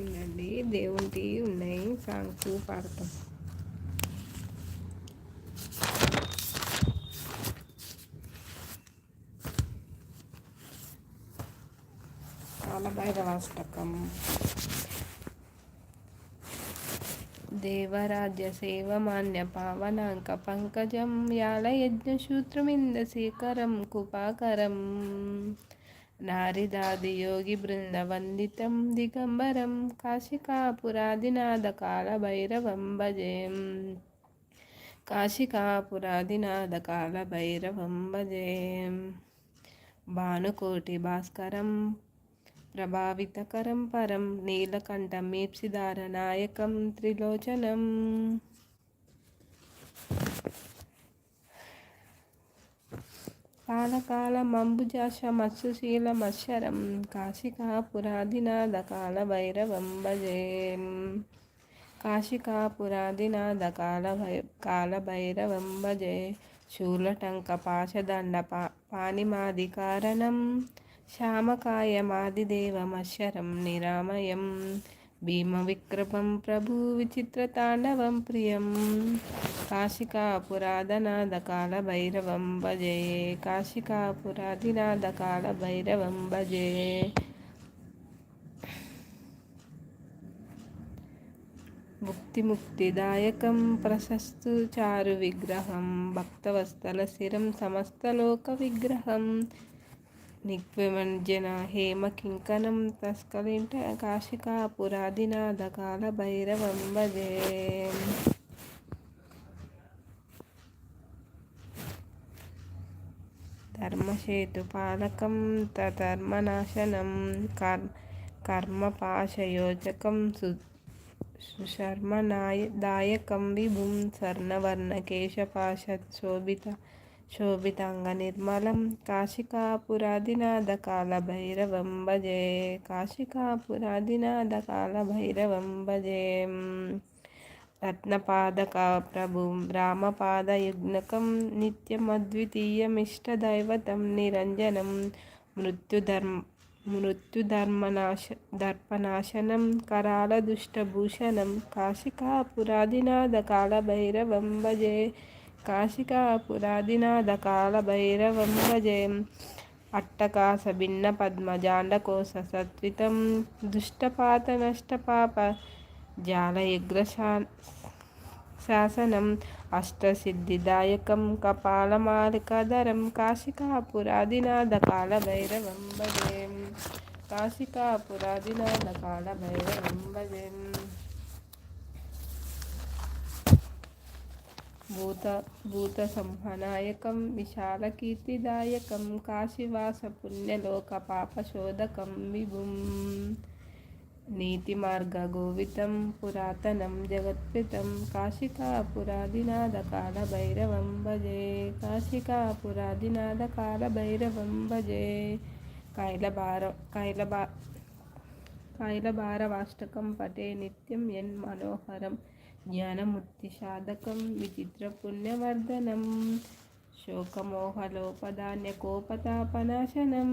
ఉందండి. దేవునికి ఉన్నాయి. సాంగ్స్ పాడతాం కాలభైరవాష్టకం దేవరాజ్య సేవమాన్య పావనాంక పంకజం యాళయజ్ఞశూత్రమిందశేఖరం కుపాకరం. నారిదాదియోగి బృందవందితం దిగంబరం కాశికాపురాదినాథ కాళభైరవం భజేం. కాశికాపురాదినాథ కాళభైరవం భజేం. భానుకోటి భాస్కరం ప్రభావితకరం పరం నీలకంఠం మీప్సిదారనాయకం త్రిలోచనం కాలకాలమంబుజాశమత్సుశీలమశ్వరం కాశికాపురాదినాథ కాళభైరవం భజే కాశికాపురాదినాథ కాళభై కాళభైరవం భజే శూలటంక పాశదండ పా పాణిమాది కారణం శ్యామకాయమాదిదేవమశరం నిరామయం భీమవిక్రమం ప్రభు విచిత్ర తాండవం ప్రియం. కాశికాపురాధనాథ కాళభైరవం భజే. కాశికాపురాధినాథ కాళభైరవం భజే. ముక్తిముక్తిదాయకం ప్రశస్తు చారు విగ్రహం. భక్తవస్తల శిరం సమస్తలోక విగ్రహం. నిగ్విమంజన హేమ కింకణం తస్కలింట కాశికాపురాదినాథ కాల భైరవం భజే ధర్మసేతుపాలకం తధర్మనాశనం కర్మ కర్మపాశయోజకం సు సుశర్మనాయ దాయకం విభుం స్వర్ణవర్ణకేశపాశోభిత శోభితాంగ నిర్మలం. కాశికాపురాదినాథ కాళభైరవం భజే కాశికాపురాదినాథ కాళభైరవం భజే. రత్నపాదక ప్రభు రామపాదయుగ్నకం నిత్యమద్వితీయమిష్టదైవతం నిరంజనం మృత్యుధర్మ మృత్యుధర్మనాశ దర్పనాశనం కరాల దుష్టభూషణం కాశికాపురాదినాథ కాళభైరవం భజే. కాశికాపురాదినాథ కాళభైరవం భజేం అట్టకాస భిన్న పద్మజాండకోశ సత్వితం దుష్టపాత నష్టపాప జాలయగ్ర శాసనం అష్టసిద్ధిదాయకం కపాలమాలికధరం కాశికాపురాదినాథ కాళభైరవం భజేం కాశికాపురాదినాథ కాళభైరవం భజేం భూత భూత సంహనాయకం విశాలకీర్తిదాయకం కాశీవాస పుణ్యలోక పాపశోధకం విభుం నీతిమార్గ గోవితం పురాతనం జగత్పితం కాశికాపురాదినాథ కాళభైరవం భజే కాశికాపురాదినాథ కాళభైరవం భజే. కైలభార కైలభా కైలభారవాష్టకం పటే నిత్యం ఎన్ మనోహరం జ్ఞానముక్తిసాధకం విచిత్రపుణ్యవర్ధనం శోకమోహలోపదాన్యకోపతాపనాశనం